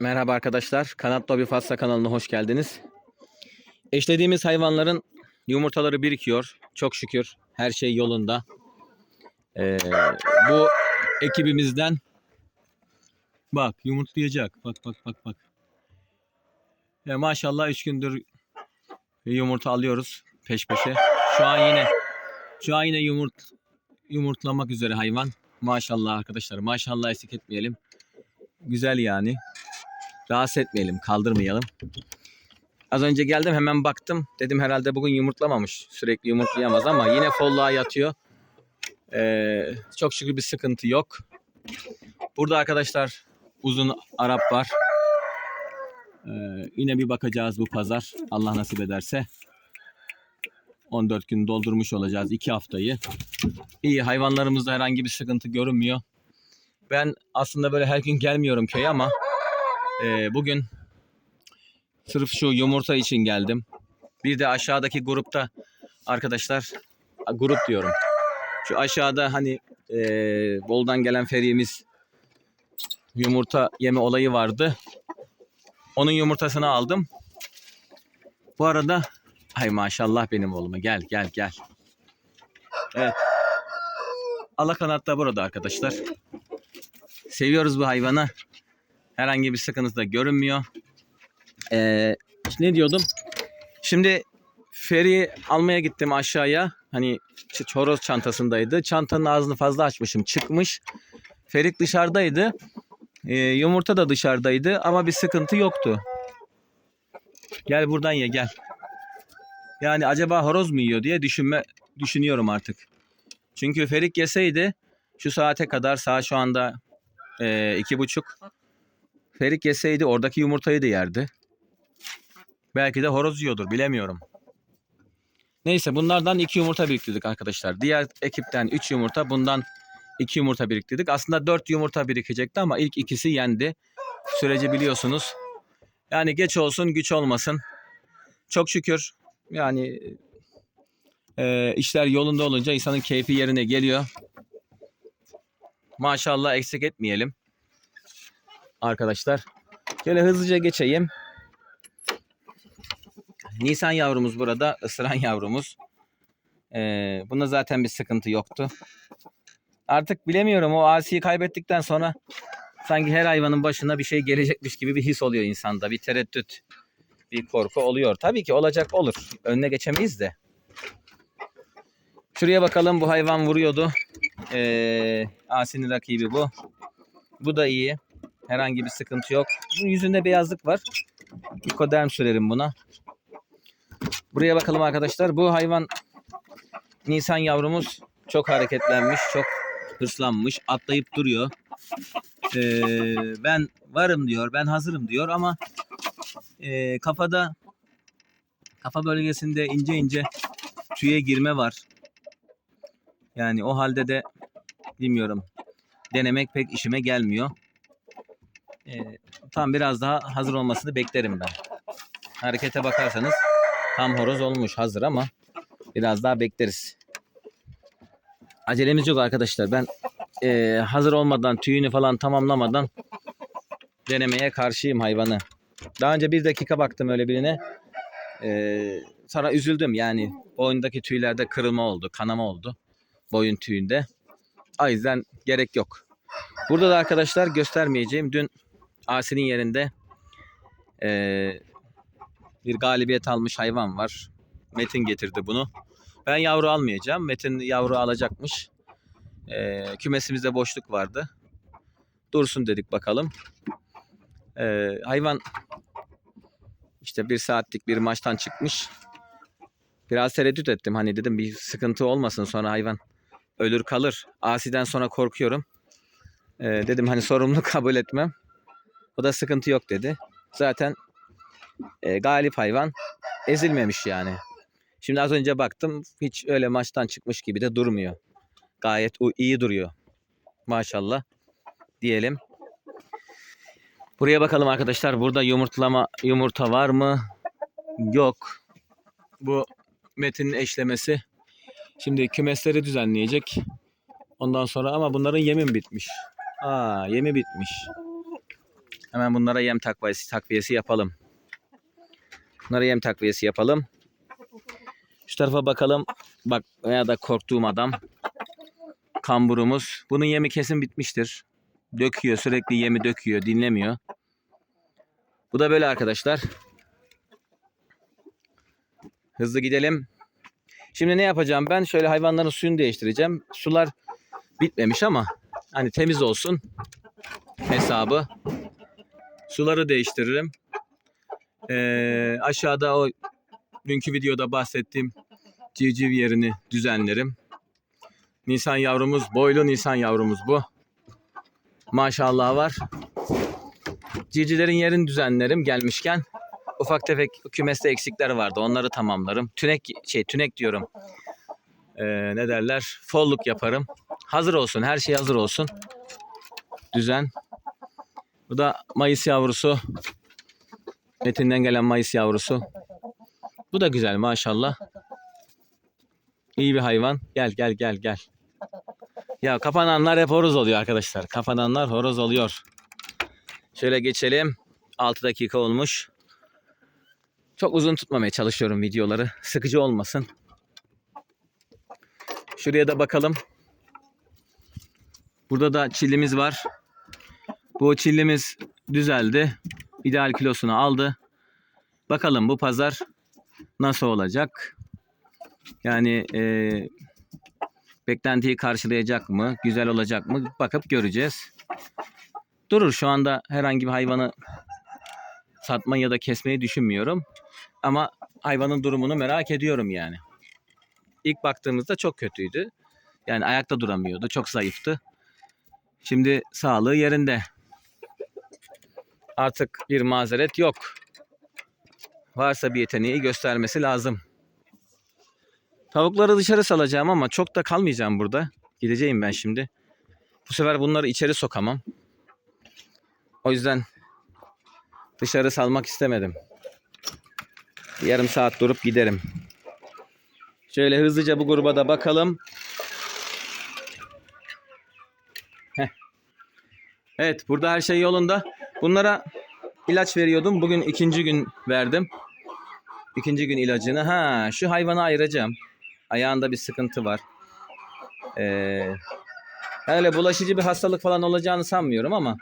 Merhaba arkadaşlar. Kanat Dobi Fatsa kanalına hoş geldiniz. Eşlediğimiz hayvanların yumurtaları birikiyor. Çok şükür her şey yolunda. Ee, bu ekibimizden bak yumurtlayacak. Bak bak bak bak. Ya maşallah 3 gündür yumurta alıyoruz peş peşe. Şu an yine şu an yine yumurt yumurtlamak üzere hayvan. Maşallah arkadaşlar. Maşallah eksik etmeyelim. Güzel yani. Rahatsız etmeyelim, kaldırmayalım. Az önce geldim hemen baktım. Dedim herhalde bugün yumurtlamamış. Sürekli yumurtlayamaz ama yine folluğa yatıyor. Ee, çok şükür bir sıkıntı yok. Burada arkadaşlar uzun Arap var. Ee, yine bir bakacağız bu pazar. Allah nasip ederse. 14 gün doldurmuş olacağız 2 haftayı. İyi hayvanlarımızda herhangi bir sıkıntı görünmüyor. Ben aslında böyle her gün gelmiyorum köye ama ee, bugün sırf şu yumurta için geldim. Bir de aşağıdaki grupta arkadaşlar grup diyorum. Şu aşağıda hani e, Bol'dan gelen ferimiz yumurta yeme olayı vardı. Onun yumurtasını aldım. Bu arada ay maşallah benim oğluma gel gel gel. Evet. Alakanat da burada arkadaşlar. Seviyoruz bu hayvanı. Herhangi bir sıkıntı da görünmüyor. Ee, ne diyordum? Şimdi feri almaya gittim aşağıya. Hani çoroz çantasındaydı. Çantanın ağzını fazla açmışım. Çıkmış. Ferik dışarıdaydı. Ee, yumurta da dışarıdaydı ama bir sıkıntı yoktu. Gel buradan ye gel. Yani acaba horoz mu yiyor diye düşünme düşünüyorum artık. Çünkü Ferik yeseydi şu saate kadar saat şu anda e, iki buçuk Ferik yeseydi oradaki yumurtayı da yerdi. Belki de horoz yiyordur bilemiyorum. Neyse bunlardan iki yumurta biriktirdik arkadaşlar. Diğer ekipten üç yumurta bundan iki yumurta biriktirdik. Aslında dört yumurta birikecekti ama ilk ikisi yendi. Süreci biliyorsunuz. Yani geç olsun güç olmasın. Çok şükür yani e, işler yolunda olunca insanın keyfi yerine geliyor. Maşallah eksik etmeyelim arkadaşlar. Şöyle hızlıca geçeyim. Nisan yavrumuz burada. ısıran yavrumuz. Ee, bunda zaten bir sıkıntı yoktu. Artık bilemiyorum o asiyi kaybettikten sonra sanki her hayvanın başına bir şey gelecekmiş gibi bir his oluyor insanda. Bir tereddüt, bir korku oluyor. Tabii ki olacak olur. Önüne geçemeyiz de. Şuraya bakalım bu hayvan vuruyordu. Ee, Asi'nin rakibi bu. Bu da iyi. Herhangi bir sıkıntı yok. Bunun yüzünde beyazlık var. Ikoderm sürerim buna. Buraya bakalım arkadaşlar. Bu hayvan Nisan yavrumuz çok hareketlenmiş, çok hırslanmış, atlayıp duruyor. Ee, ben varım diyor, ben hazırım diyor ama e, kafada kafa bölgesinde ince ince tüye girme var. Yani o halde de bilmiyorum. Denemek pek işime gelmiyor. Ee, tam biraz daha hazır olmasını beklerim ben. Harekete bakarsanız tam horoz olmuş hazır ama biraz daha bekleriz. Acelemiz yok arkadaşlar. Ben e, hazır olmadan tüyünü falan tamamlamadan denemeye karşıyım hayvanı. Daha önce bir dakika baktım öyle birine. Ee, sonra üzüldüm yani boyundaki tüylerde kırılma oldu, kanama oldu boyun tüyünde. O yüzden gerek yok. Burada da arkadaşlar göstermeyeceğim. Dün Asi'nin yerinde eee, bir galibiyet almış hayvan var. Metin getirdi bunu. Ben yavru almayacağım. Metin yavru alacakmış. Eee, kümesimizde boşluk vardı. Dursun dedik bakalım. Eee, hayvan işte bir saatlik bir maçtan çıkmış. Biraz tereddüt ettim. Hani dedim bir sıkıntı olmasın sonra hayvan ölür kalır. Asi'den sonra korkuyorum. Eee, dedim hani sorumluluk kabul etmem. O da sıkıntı yok dedi. Zaten e, galip hayvan ezilmemiş yani. Şimdi az önce baktım hiç öyle maçtan çıkmış gibi de durmuyor. Gayet iyi duruyor. Maşallah diyelim. Buraya bakalım arkadaşlar. Burada yumurtlama yumurta var mı? Yok. Bu Metin'in eşlemesi. Şimdi kümesleri düzenleyecek. Ondan sonra ama bunların yemi mi bitmiş? Aa, yemi bitmiş. Hemen bunlara yem takviyesi, takviyesi yapalım. Bunlara yem takviyesi yapalım. Şu tarafa bakalım. Bak ya da korktuğum adam. Kamburumuz. Bunun yemi kesin bitmiştir. Döküyor sürekli yemi döküyor dinlemiyor. Bu da böyle arkadaşlar. Hızlı gidelim. Şimdi ne yapacağım ben? Şöyle hayvanların suyunu değiştireceğim. Sular bitmemiş ama hani temiz olsun hesabı. Suları değiştiririm. Ee, aşağıda o dünkü videoda bahsettiğim civciv yerini düzenlerim. Nisan yavrumuz, boylu Nisan yavrumuz bu. Maşallah var. Civcivlerin yerini düzenlerim gelmişken. Ufak tefek kümeste eksikler vardı. Onları tamamlarım. Tünek şey tünek diyorum. Ee, ne derler? Folluk yaparım. Hazır olsun. Her şey hazır olsun. Düzen. Bu da Mayıs yavrusu. Etinden gelen Mayıs yavrusu. Bu da güzel maşallah. İyi bir hayvan. Gel gel gel gel. Ya kapananlar hep horoz oluyor arkadaşlar. Kapananlar horoz oluyor. Şöyle geçelim. 6 dakika olmuş. Çok uzun tutmamaya çalışıyorum videoları. Sıkıcı olmasın. Şuraya da bakalım. Burada da çillimiz var. Bu çillimiz düzeldi. İdeal kilosunu aldı. Bakalım bu pazar nasıl olacak? Yani e, beklentiyi karşılayacak mı? Güzel olacak mı? Bakıp göreceğiz. Durur şu anda herhangi bir hayvanı satmayı ya da kesmeyi düşünmüyorum. Ama hayvanın durumunu merak ediyorum yani. İlk baktığımızda çok kötüydü. Yani ayakta duramıyordu. Çok zayıftı. Şimdi sağlığı yerinde. Artık bir mazeret yok. Varsa bir yeteneği göstermesi lazım. Tavukları dışarı salacağım ama çok da kalmayacağım burada. Gideceğim ben şimdi. Bu sefer bunları içeri sokamam. O yüzden dışarı salmak istemedim. Yarım saat durup giderim. Şöyle hızlıca bu gruba da bakalım. Heh. Evet burada her şey yolunda. Bunlara ilaç veriyordum. Bugün ikinci gün verdim. İkinci gün ilacını. Ha şu hayvanı ayıracağım. Ayağında bir sıkıntı var. Ee, öyle bulaşıcı bir hastalık falan olacağını sanmıyorum ama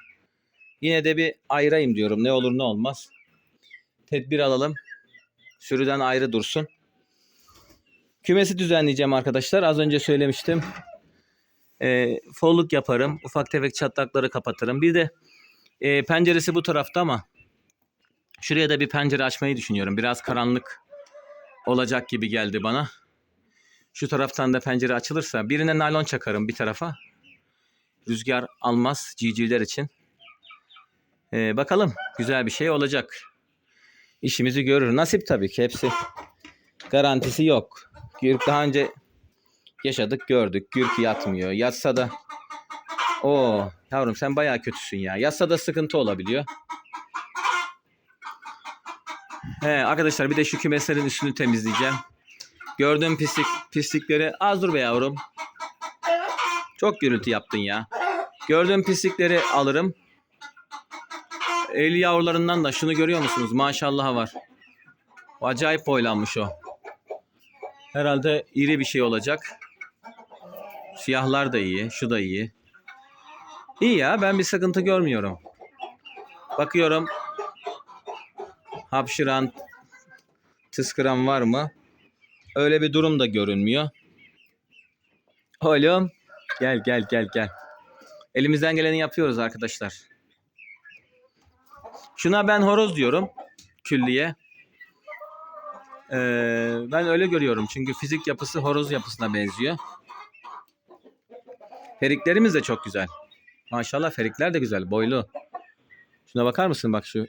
yine de bir ayırayım diyorum. Ne olur ne olmaz. Tedbir alalım. Sürüden ayrı dursun. Kümesi düzenleyeceğim arkadaşlar. Az önce söylemiştim. E, folluk yaparım. Ufak tefek çatlakları kapatırım. Bir de e, penceresi bu tarafta ama şuraya da bir pencere açmayı düşünüyorum. Biraz karanlık olacak gibi geldi bana. Şu taraftan da pencere açılırsa birine naylon çakarım bir tarafa. Rüzgar almaz civcivler için. E, bakalım güzel bir şey olacak. İşimizi görür. Nasip tabii ki hepsi. Garantisi yok. Gürk daha önce yaşadık gördük. Gürk yatmıyor. Yatsa da o yavrum sen bayağı kötüsün ya. Yatsa da sıkıntı olabiliyor. He, arkadaşlar bir de şu kümeslerin üstünü temizleyeceğim. Gördüğüm pislik, pislikleri az dur be yavrum. Çok gürültü yaptın ya. Gördüğüm pislikleri alırım. Eli yavrularından da şunu görüyor musunuz? Maşallah var. Acayip boylanmış o. Herhalde iri bir şey olacak. Siyahlar da iyi. Şu da iyi. İyi ya ben bir sıkıntı görmüyorum. Bakıyorum. Hapşıran, tıskıran var mı? Öyle bir durum da görünmüyor. Oğlum gel gel gel gel. Elimizden geleni yapıyoruz arkadaşlar. Şuna ben horoz diyorum. Külliye. Ee, ben öyle görüyorum. Çünkü fizik yapısı horoz yapısına benziyor. Feriklerimiz de çok güzel. Maşallah ferikler de güzel. Boylu. Şuna bakar mısın? Bak şu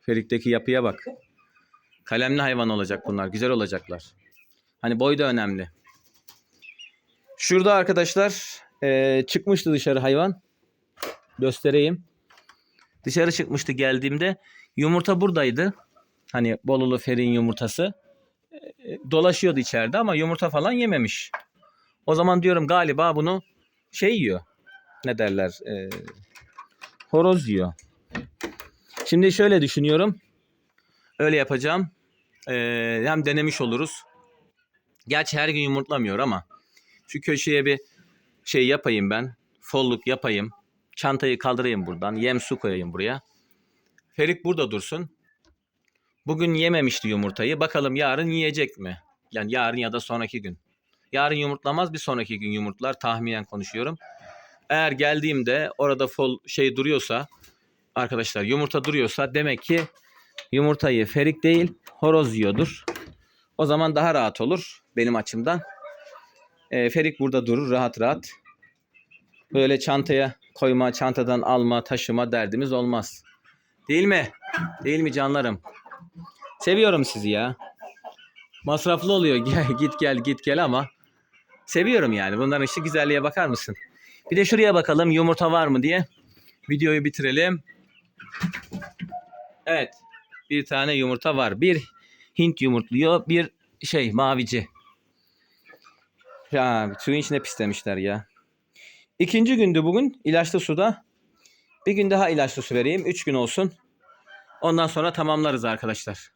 ferikteki yapıya bak. Kalemli hayvan olacak bunlar. Güzel olacaklar. Hani boy da önemli. Şurada arkadaşlar ee, çıkmıştı dışarı hayvan. Göstereyim. Dışarı çıkmıştı geldiğimde. Yumurta buradaydı. Hani Bolulu Ferik'in yumurtası. E, Dolaşıyordu içeride ama yumurta falan yememiş. O zaman diyorum galiba bunu şey yiyor. Ne derler? E, horoz yiyor. Şimdi şöyle düşünüyorum. Öyle yapacağım. Ee, hem denemiş oluruz. Gerçi her gün yumurtlamıyor ama şu köşeye bir şey yapayım ben. Folluk yapayım. Çantayı kaldırayım buradan. Yem su koyayım buraya. Ferik burada dursun. Bugün yememişti yumurtayı. Bakalım yarın yiyecek mi? Yani yarın ya da sonraki gün. Yarın yumurtlamaz bir sonraki gün yumurtlar tahminen konuşuyorum. Eğer geldiğimde orada fol şey duruyorsa arkadaşlar yumurta duruyorsa demek ki yumurtayı Ferik değil horoz yiyordur. O zaman daha rahat olur benim açımdan. Ee, Ferik burada durur rahat rahat. Böyle çantaya koyma, çantadan alma, taşıma derdimiz olmaz. Değil mi? Değil mi canlarım? Seviyorum sizi ya. Masraflı oluyor git gel git gel ama seviyorum yani. Bunların işte güzelliğe bakar mısın? Bir de şuraya bakalım yumurta var mı diye. Videoyu bitirelim. Evet. Bir tane yumurta var. Bir Hint yumurtluyor. Bir şey mavici. Ya suyun içine pislemişler ya. İkinci gündü bugün ilaçlı suda. Bir gün daha ilaçlı su vereyim. Üç gün olsun. Ondan sonra tamamlarız arkadaşlar.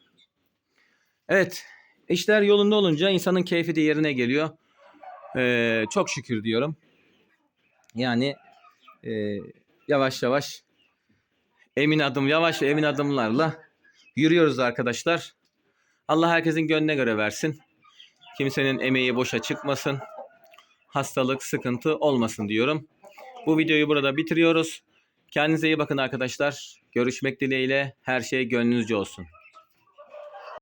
Evet. işler yolunda olunca insanın keyfi de yerine geliyor. Ee, çok şükür diyorum. Yani e, yavaş yavaş emin adım yavaş ve emin adımlarla yürüyoruz arkadaşlar. Allah herkesin gönlüne göre versin. Kimsenin emeği boşa çıkmasın. Hastalık, sıkıntı olmasın diyorum. Bu videoyu burada bitiriyoruz. Kendinize iyi bakın arkadaşlar. Görüşmek dileğiyle her şey gönlünüzce olsun.